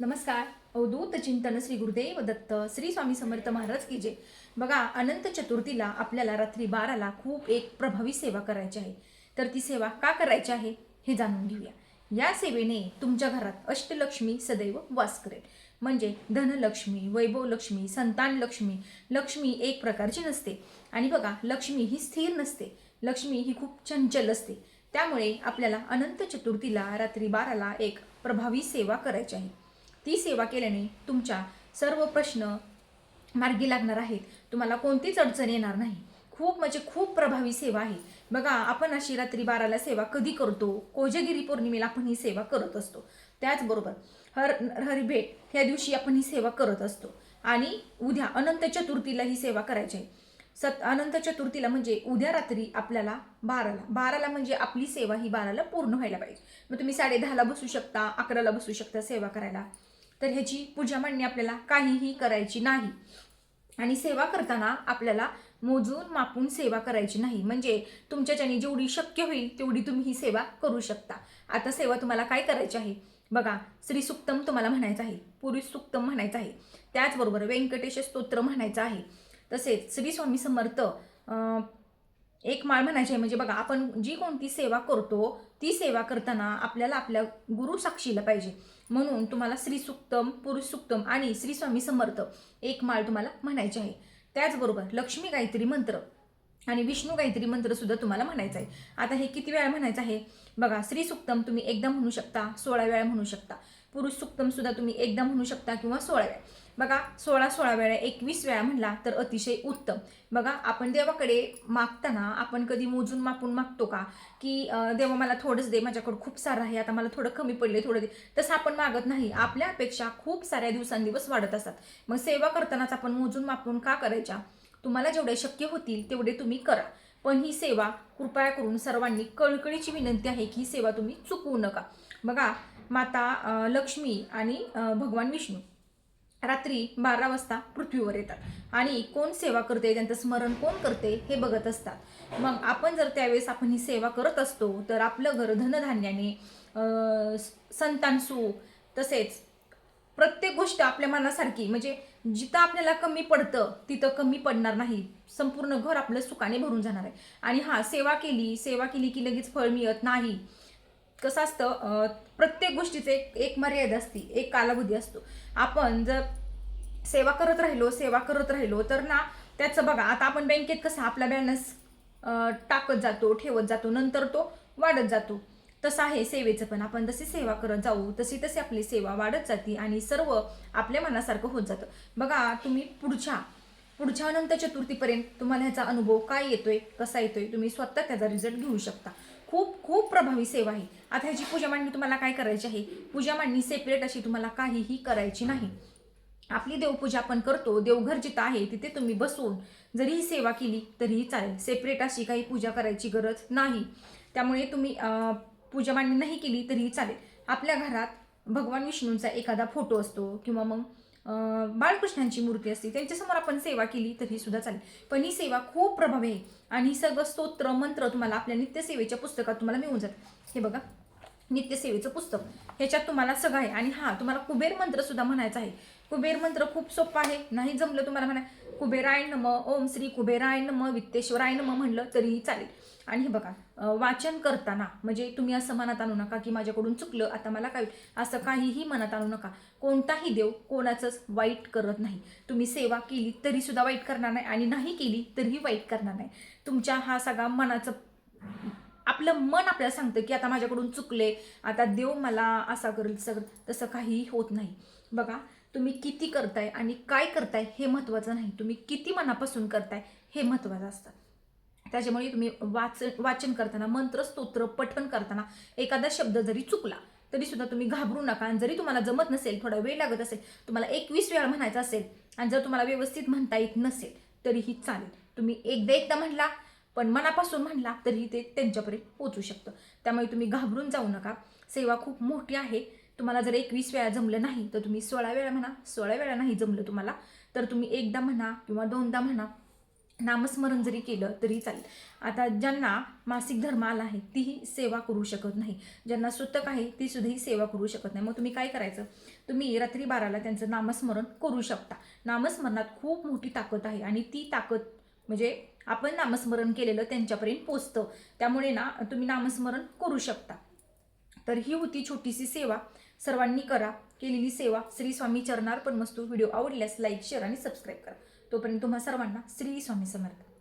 नमस्कार. अवधूत चिंतन श्री गुरुदेव दत्त श्री स्वामी समर्थ महाराज की जय. बघा अनंत चतुर्थीला आपल्याला रात्री बाराला खूप एक प्रभावी सेवा करायची आहे. तर ती सेवा का करायची आहे हे जाणून घेऊया. या सेवेने तुमच्या घरात अष्टलक्ष्मी सदैव वास करेल. म्हणजे धनलक्ष्मी वैभवलक्ष्मी संतान लक्ष्मी लक्ष्मी एक प्रकारची नसते. आणि बघा लक्ष्मी ही स्थिर नसते. लक्ष्मी ही खूप चंचल असते. त्यामुळे आपल्याला अनंत चतुर्थीला रात्री बाराला एक प्रभावी सेवा करायची आहे. ती सेवा केल्याने तुमच्या सर्व प्रश्न मार्गी लागणार आहेत. तुम्हाला कोणतीच अडचण येणार नाही. खूप म्हणजे खूप प्रभावी सेवा आहे. बघा आपण अशी रात्री बाराला सेवा कधी करतो? कोजगिरी पौर्णिमेला आपण ही सेवा करत असतो. त्याचबरोबर हर हरिभेट ह्या दिवशी आपण ही सेवा करत असतो. आणि उद्या अनंत चतुर्थीला ही सेवा करायची आहे. सत अनंत चतुर्थीला म्हणजे उद्या रात्री आपल्याला बाराला बाराला म्हणजे आपली सेवा ही बाराला पूर्ण व्हायला पाहिजे. मग तुम्ही साडे दहाला बसू शकता अकराला बसू शकता सेवा करायला. तर ह्याची पूजा मांडणी आपल्याला काहीही करायची नाही. आणि सेवा करताना आपल्याला मोजून मापून सेवा करायची नाही. म्हणजे तुमच्याच्याने जेवढी शक्य होईल तेवढी तुम्ही ही सेवा करू शकता. आता सेवा तुम्हाला काय करायची आहे? बघा श्री सुक्तम तुम्हाला म्हणायचं आहे. पुरुष सुक्तम म्हणायचं आहे. त्याचबरोबर व्यंकटेश स्तोत्र म्हणायचं आहे. तसेच श्री स्वामी समर्थ एक माळ म्हणायची आहे. म्हणजे बघा आपण जी कोणती सेवा करतो ती सेवा करताना आपल्याला आपल्या गुरु साक्षीला पाहिजे. म्हणून तुम्हाला श्री सुक्तम पुरुष सुक्तम आणि श्री स्वामी समर्थ एक माळ तुम्हाला म्हणायची आहे. त्याचबरोबर लक्ष्मी गायत्री मंत्र आणि विष्णू गायत्री मंत्र सुद्धा तुम्हाला म्हणायचं आहे. आता हे किती वेळा म्हणायचं आहे? बघा श्री सुक्तम तुम्ही एकदा म्हणू शकता सोळा वेळा म्हणू शकता. पुरुष सुक्तम सुद्धा तुम्ही एकदा म्हणू शकता किंवा सोळा वेळा. बघा सोळा सोळा वेळा एकवीस वेळा म्हणला तर अतिशय उत्तम. बघा आपण देवाकडे मागताना आपण कधी मोजून मापून मागतो का? की देवा मला थोडंच दे माझ्याकडे खूप सारं आहे आता मला थोडं कमी पडले थोडं दे. तसं आपण मागत नाही. आपल्या अपेक्षा खूप साऱ्या दिवसांदिवस वाढत असतात. मग सेवा करतानाच आपण मोजून मापून का करायच्या? तुम्हाला जेवढे शक्य होतील तेवढे तुम्ही करा. पण ही सेवा कृपया करून सर्वांनी कळकळीची विनंती आहे की ही सेवा तुम्ही चुकवू नका. बघा माता लक्ष्मी आणि भगवान विष्णू. रात्री बारा वाजता पृथ्वीवर येतात. आणि कोण सेवा करते त्यांचं स्मरण कोण करते हे बघत असतात. मग आपण जर त्यावेळेस आपण ही सेवा करत असतो तर आपलं घर धनधान्याने संतान सुख तसेच प्रत्येक गोष्ट आपल्या मनासारखी म्हणजे जिथं आपल्याला कमी पडतं तिथं कमी पडणार नाही. संपूर्ण घर आपलं सुखाने भरून जाणार आहे. आणि हा सेवा केली सेवा केली की लगेच फळ मिळत नाही. कसं असतं प्रत्येक गोष्टीचे एक एक मर्यादा असते एक कालावधी असतो. आपण जर सेवा करत राहिलो सेवा करत राहिलो तर ना त्याचं बघा आता आपण बँकेत कसं आपला बॅलन्स टाकत जातो ठेवत जातो नंतर तो वाढत जातो. तसं आहे सेवेचं पण. आपण जशी सेवा करत जाऊ तशी तशी आपली सेवा वाढत जाते आणि सर्व आपल्या मनासारखं होत जातं. बघा तुम्ही पुढच्या पुढच्या अनंत चतुर्थीपर्यंत तुम्हाला ह्याचा अनुभव काय येतोय कसा येतोय तुम्ही स्वतः त्याचा रिझल्ट घेऊ शकता. खूप खूप प्रभावी सेवा आहे. आता ह्याची पूजा मांडणी तुम्हाला काय करायची आहे? पूजा मांडणी सेपरेट अशी तुम्हाला काहीही करायची नाही. आपली देवपूजा आपण करतो देवघर जिथं आहे तिथे तुम्ही बसून जरी ही सेवा केली तरीही चालेल. सेपरेट अशी काही पूजा करायची गरज नाही. त्यामुळे तुम्ही पूजा मांडणी नाही केली तरीही चालेल. आपल्या घरात भगवान विष्णूंचा एखादा फोटो असतो किंवा मग बाळकृष्णांची मूर्ती असते. त्यांच्यासमोर आपण सेवा केली तरी सुद्धा चालेल. पण ही सेवा खूप प्रभावी आहे. आणि ही सगळं स्तोत्र मंत्र तुम्हाला आपल्या नित्यसेवेच्या पुस्तकात तुम्हाला मिळून जात हे बघा. नित्यसेवेचं पुस्तक. ह्याच्यात तुम्हाला सगळं आहे. आणि हा तुम्हाला कुबेर मंत्र सुद्धा म्हणायचा आहे. कुबेर मंत्र खूप सोपा आहे. नाही जमलं तुम्हाला म्हणा कुबेराय नम ओम श्री कुबेराय नम वित्तेश्वराय नम म्हणलं तरीही चालेल. आणि हे बघा वाचन करताना म्हणजे तुम्ही असं मनात आणू नका की माझ्याकडून चुकलं आता मला काय असं काहीही मनात आणू नका. कोणताही देव कोणाचंच वाईट करत नाही. तुम्ही सेवा केली तरी सुद्धा वाईट करणार नाही आणि नाही केली तरीही वाईट करणार नाही. तुमच्या हा सगळा मनाचं आपलं मन आपल्याला सांगतं की आता माझ्याकडून चुकले आता देव मला असा करेल सगळं तसं काहीही होत नाही. बघा तुम्ही किती करताय आणि काय करताय हे महत्त्वाचं नाही. तुम्ही किती मनापासून करताय हे महत्त्वाचं असतं. त्याच्यामुळे तुम्ही वाचन वाचन करताना मंत्र स्तोत्र पठण करताना एखादा शब्द जरी चुकला तरी सुद्धा तुम्ही घाबरू नका. आणि जरी तुम्हाला जमत नसेल थोडा वेळ लागत असेल तुम्हाला एकवीस वेळा म्हणायचा असेल आणि जर तुम्हाला व्यवस्थित म्हणता येत नसेल तरीही चालेल. तुम्ही एकदा एकदा म्हणला पण मनापासून म्हणला तरीही ते त्यांच्यापर्यंत पोचू शकतं. त्यामुळे तुम्ही घाबरून जाऊ नका. सेवा खूप मोठी आहे. तुम्हाला जर एकवीस वेळा जमलं नाही तर तुम्ही सोळा वेळा म्हणा सोळा वेळा नाही जमलं तुम्हाला तर तुम्ही एकदा म्हणा किंवा दोनदा म्हणा नामस्मरण जरी केलं तरी चालेल. आता ज्यांना मासिक धर्म आला आहे तीही सेवा करू शकत नाही. ज्यांना सुतक आहे ती सुद्धा ही सेवा करू शकत नाही. मग तुम्ही काय करायचं? तुम्ही रात्री बाराला त्यांचं नामस्मरण करू शकता. नामस्मरणात खूप मोठी ताकद आहे आणि ती ताकद म्हणजे आपण नामस्मरण केलेलं त्यांच्यापर्यंत पोचतं. त्यामुळे ना तुम्ही नामस्मरण करू शकता. तर ही होती छोटीशी सेवा. सर्वांनी करा केलेली सेवा. श्री स्वामी चरणार्पण मस्तू व्हिडिओ आवडल्यास लाईक शेअर आणि सबस्क्राईब करा. तोपर्यंत तुम्हा सर्वांना श्री स्वामी समर्थ